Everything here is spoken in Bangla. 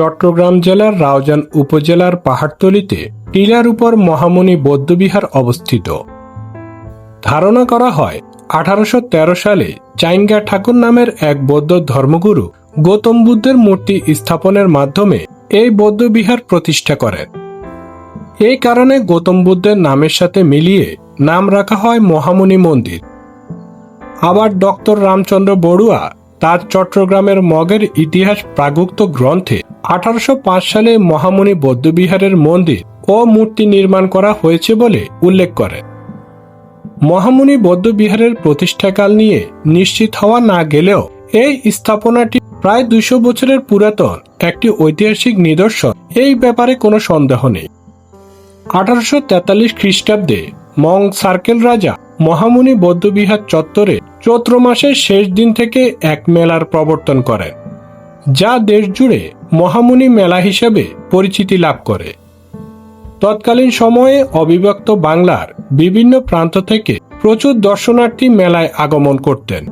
চট্টগ্রাম জেলার রাউজান উপজেলার পাহাড়তলিতে টিলার উপর মহামুনি বৌদ্ধবিহার অবস্থিত। ধারণা করা হয়, আঠারোশো তেরো সালে চাইঙ্গা ঠাকুর নামের এক বৌদ্ধ ধর্মগুরু গৌতম বুদ্ধের মূর্তি স্থাপনের মাধ্যমে এই বৌদ্ধবিহার প্রতিষ্ঠা করেন। এই কারণে গৌতম বুদ্ধের নামের সাথে মিলিয়ে নাম রাখা হয় মহামণি মন্দির। আবার ডক্টর রামচন্দ্র বড়ুয়া তার চট্টগ্রামের মগের ইতিহাস প্রাগুক্ত গ্রন্থে আঠারোশো পাঁচ সালে মহামুনি বৌদ্ধবিহারের মন্দির ও মূর্তি নির্মাণ করা হয়েছে বলে উল্লেখ করেন মহামুনি বৌদ্ধবিহারের প্রতিষ্ঠাকাল নিয়ে নিশ্চিত হওয়া না গেলেও এই স্থাপনাটি প্রায় দুইশো বছরের পুরাতন একটি ঐতিহাসিক নিদর্শন। এই ব্যাপারে কোনো সন্দেহ নেই। আঠারোশো তেতাল্লিশ খ্রিস্টাব্দে মং সার্কেল রাজা মহামুনি বৌদ্ধবিহার চত্বরে চৈত্র মাসের শেষ দিন থেকে এক মেলার প্রবর্তন করেন, যা দেশ জুড়ে মহামুনি মেলা হিসেবে পরিচিতি লাভ করে। তৎকালীন সময়ে অবিভক্ত বাংলার বিভিন্ন প্রান্ত থেকে প্রচুর দর্শনার্থী মেলায় আগমন করতেন।